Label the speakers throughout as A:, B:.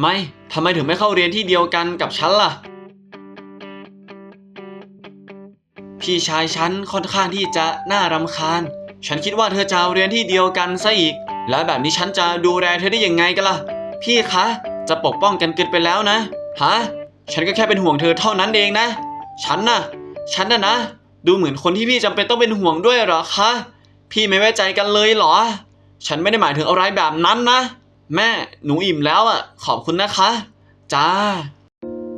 A: ไม่ทำไมถึงไม่เข้าเรียนที่เดียวกันกับฉันล่ะ พี่ชายฉันค่อนข้างที่จะน่ารำคาญ ฉันคิดว่าเธอจะเอาเรียนที่เดียวกันซะอีก แล้วแบบนี้ฉันจะดูแลเธอได้ยังไงกันล่ะ พี่คะ จะปกป้องกันเกินไปแล้วนะ ฮะ ฉันก็แค่เป็นห่วงเธอเท่านั้นเองนะ ฉันน่ะ ฉันน่ะนะ ดูเหมือนคนที่พี่จำเป็นต้องเป็นห่วงด้วยเหรอคะ พี่ไม่ไว้ใจกันเลยเหรอ ฉันไม่ได้หมายถึงอะไรแบบนั้นนะ แม่หนูอิ่มแล้วอะ ขอบคุณนะคะ จ้า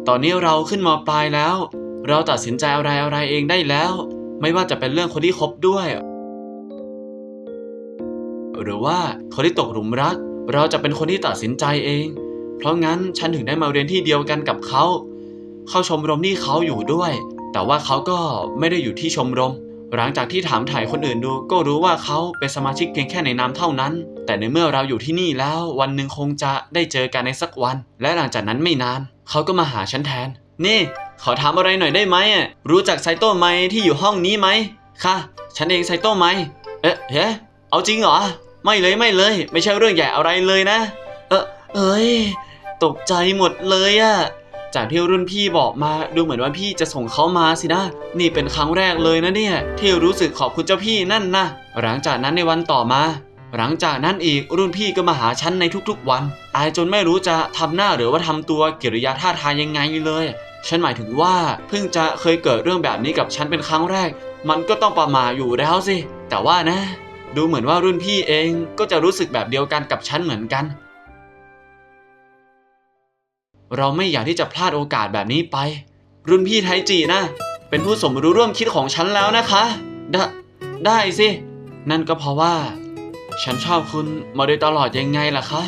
A: ตอนนี้เราขึ้นมปลายแล้ว เราตัดสินใจอะไรอะไรเองได้แล้ว ไม่ว่าจะเป็นเรื่องคนที่คบด้วย หรือว่าคนที่ตกหลุมรัก เราจะเป็นคนที่ตัดสินใจเอง เพราะงั้นฉันถึงได้มาเรียนที่เดียวกันกับเขา เข้าชมรมที่เขาอยู่ด้วย แต่ว่าเขาก็ไม่ได้อยู่ที่ชมรม หลังจากที่ถามถ่ายคนอื่นดูก็รู้ว่าเขาเป็นสมาชิกเพียงแค่ในนามเท่านั้น แต่ในเมื่อเราอยู่ที่นี่แล้ววันหนึ่งคงจะได้เจอกันในสักวัน และหลังจากนั้นไม่นานเขาก็มาหาฉันแทน นี่ ขอถามอะไรหน่อยได้ไหมรู้จักไซโต้ไมที่อยู่ห้องนี้ไหมค่ะ ฉันเองไซโต้ไมเอ๊ะเฮ้เอาจริงเหรอ ไม่เลยไม่เลย ไม่ใช่เรื่องใหญ่อะไรเลยนะ เออเอ้ยตกใจหมดเลยอะ จากที่รุ่นพี่บอกมาดูเหมือนว่าพี่จะส่งเขามาสินะ นี่เป็นครั้งแรกเลยนะเนี่ย ที่รู้สึกขอบคุณเจ้าพี่นั่นนะหลังจากนั้นในวันต่อมา หลังจากนั้นอีกรุ่นพี่ก็มาหาฉันในทุกๆวัน อายจนไม่รู้จะทำหน้าหรือว่าทำตัวกิริยาท่าทางยังไงเลย ฉันหมายถึงว่าเพิ่งจะเคยเกิดเรื่องแบบนี้กับฉันเป็นครั้งแรก มันก็ต้องประมาอยู่แล้วสิแต่ว่านะ ดูเหมือนว่ารุ่นพี่เองก็จะรู้สึกแบบเดียวกันกับฉันเหมือนกัน เราไม่อยากที่จะพลาดโอกาสแบบนี้ไป รุ่นพี่ไทจีนะ เป็นผู้สมรู้ร่วมคิดของฉันแล้วนะคะได้ได้สิ นั่นก็เพราะว่า ฉันชอบคุณมาโดยตลอดยังไงล่ะคะ